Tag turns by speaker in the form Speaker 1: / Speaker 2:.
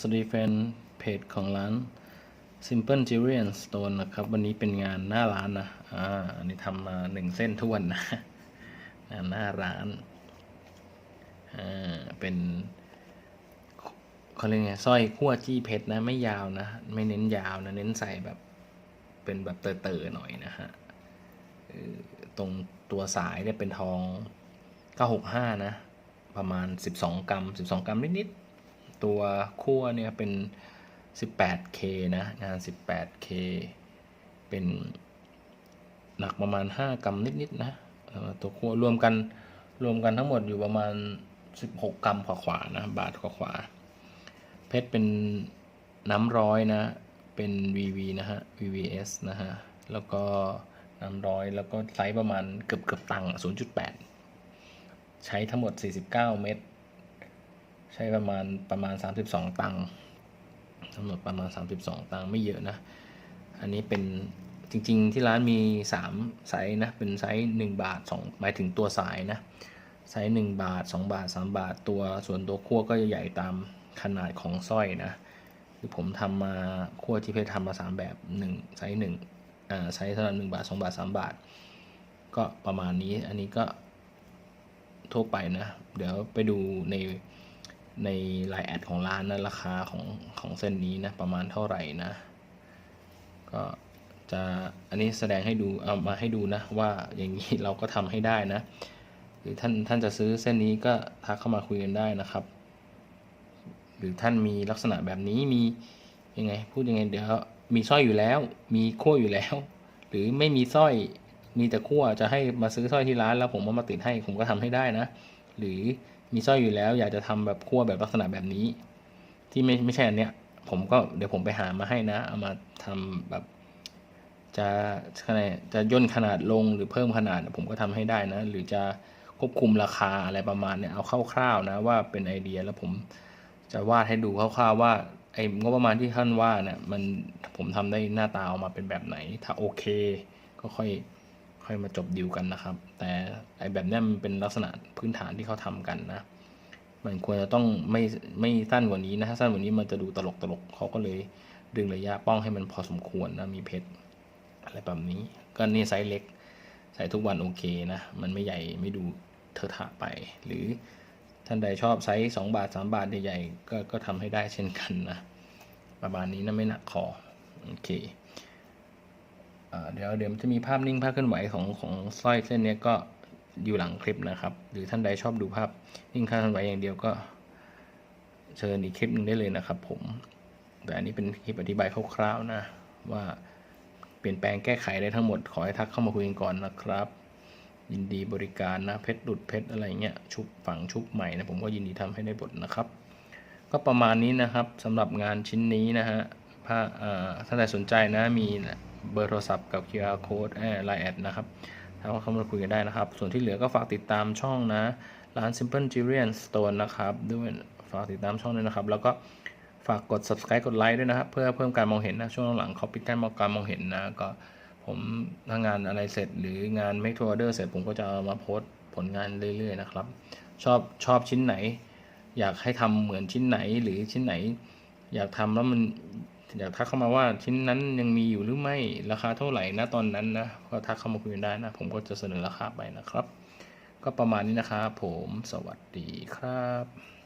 Speaker 1: สวัสดีแฟนเพจของร้าน Simple Jewelry and Stone นะครับ วันนี้เป็นงานหน้าร้านนะอ่าอันนี้ทำมาหนึ่งเส้นทุกวันนะงานหน้าร้านอ่าเป็นเขาเรียกไงสร้อยขั้วจี้เพชรนะ ไม่ยาวนะ ไม่เน้นยาวนะ เน้นใส่แบบ เป็นแบบเตอๆหน่อยนะฮะตรงตัวสายเนี่ยเป็นทอง 965 นะ ประมาณ 12 กรัม 12 กรัมนิดๆ ตัวคั่วเนี่ยเป็น 18K นะงาน 18K เป็นหนักประมาณ 5 กรัมนิดๆนะตัวคั่วรวมกันรวมกันทั้งหมดอยู่ประมาณ 16 กรัมขวาๆนะ บาทขวาๆเพชรเป็นน้ำร้อยนะ เป็น VV นะฮะ VVS นะฮะ แล้วก็น้ำร้อยแล้วก็ไซส์ประมาณเกือบเกือบตังค์0.8 ใช้ทั้งหมด 49 เม็ด ใช้ประมาณประมาณ 32 ตังค์ทั้งหมดประมาณ 32 ตังค์ไม่เยอะนะ อันนี้เป็นจริง ๆ ที่ร้านมี 3 ไซส์นะ เป็นไซส์1บาท2หมายถึงตัวสายนะ ไซส์1บาท 2 บาท 3 บาทตัวส่วนตัวขั้วก็จะใหญ่ตามขนาดของสร้อยนะ คือผมทำมาขั้วที่เพชรทำมา 3 แบบ 1 ไซส์1อ่าไซส์สำหรับ1บาท 2 บาท 3 บาท ก็ประมาณนี้อันนี้ก็ทั่วไปนะ เดี๋ยวไปดูใน ในไลน์แอดของร้านนะราคาของของเส้นนี้นะประมาณเท่าไหร่นะ ก็จะอันนี้แสดงให้ดูเอามาให้ดูนะว่าอย่างนี้เราก็ทำให้ได้นะหรือท่านท่านจะซื้อเส้นนี้ก็ทักเข้ามาคุยกันได้นะครับ หรือท่านมีลักษณะแบบนี้มียังไงพูดยังไงเดี๋ยวมีสร้อยอยู่แล้ว มีขั้วอยู่แล้ว หรือไม่มีสร้อยมีแต่ขั้วจะให้มาซื้อสร้อยที่ร้านแล้วผมเอามาติดให้ผมก็ทำให้ได้นะ หรือ มีสร้อยอยู่แล้ว อยากจะทำแบบขั้วแบบลักษณะแบบนี้ ที่ไม่ไม่ใช่อันเนี้ย ผมก็เดี๋ยวผมไปหามาให้นะ เอามาทำแบบ จะอะไรจะย่นขนาดลงหรือเพิ่มขนาด ผมก็ทำให้ได้นะ หรือจะควบคุมราคาอะไรประมาณเนี้ยเอาคร่าวๆนะ ว่าเป็นไอเดียแล้วผมจะวาดให้ดูคร่าวๆว่าไอ้งบประมาณที่ท่านว่าเนี่ยมันผมทำได้หน้าตาออกมาเป็นแบบไหน ถ้าโอเค ก็ค่อย ค่อยมาจบดีลกันนะครับ แต่ไอแบบนี้มันเป็นลักษณะพื้นฐานที่เขาทำกันนะ มันควรจะต้องไม่ไม่สั้นกว่านี้นะถ้าสั้นกว่านี้มันจะดูตลกตลกเขาก็เลยดึงระยะป้องให้มันพอสมควรนะมีเพชรอะไรแบบนี้ ก็นี่ไซส์เล็ก ใส่ทุกวันโอเคนะ มันไม่ใหญ่ไม่ดูเทอะทะไป หรือท่านใดชอบไซส์สองบาทสามบาทใหญ่ๆก็ก็ทำให้ได้เช่นกันนะ ประมาณนี้นะไม่หนักคอโอเค เดี๋ยวเดี๋ยวมันจะมีภาพนิ่งภาพเคลื่อนไหวของของสร้อยเส้นนี้ก็อยู่หลังคลิปนะครับ หรือท่านใดชอบดูภาพนิ่งภาพเคลื่อนไหวอย่างเดียวก็ เชิญอีกคลิปหนึ่งได้เลยนะครับ ผม แต่อันนี้เป็นคลิปอธิบายคร่าวๆนะ ว่าเปลี่ยนแปลงแก้ไขได้ทั้งหมดขอให้ทักเข้ามาคุยกันก่อนนะครับ ยินดีบริการนะเพชรดุดเพชรอะไรเงี้ยชุบฝังชุบใหม่นะผมก็ยินดีทำให้ได้บทนะครับ ก็ประมาณนี้นะครับสำหรับงานชิ้นนี้นะฮะถ้าท่านใดสนใจนะมี เบอร์โทรศัพท์กับ QR code แอร์ไลน์แอดนะครับถ้าว่าเข้ามาคุยกันได้นะครับ ส่วนที่เหลือก็ฝากติดตามช่องนะ ร้าน Simple Jewelry and Stone นะครับด้วยฝากติดตามช่องด้วยนะครับ แล้วก็ฝากกด subscribe กดไลค์ด้วยนะครับ เพื่อเพิ่มการมองเห็นนะช่วงหลังเขาปิดการมองการมองเห็นนะก็ผมถ้างานอะไรเสร็จหรืองาน make to order เสร็จผมก็จะามาโพสต์ผลงานเรื่อยๆนะครับ ชอบชอบชิ้นไหน อยากให้ทำเหมือนชิ้นไหนหรือชิ้นไหน อยากทำแล้วมัน อยากทักเข้ามาว่าชิ้นนั้นยังมีอยู่หรือไม่ราคาเท่าไหร่นะตอนนั้นนะก็ทักเข้ามาคุยกันได้นะ ผมก็จะเสนอราคาไปนะครับ ก็ประมาณนี้นะครับผมสวัสดีครับ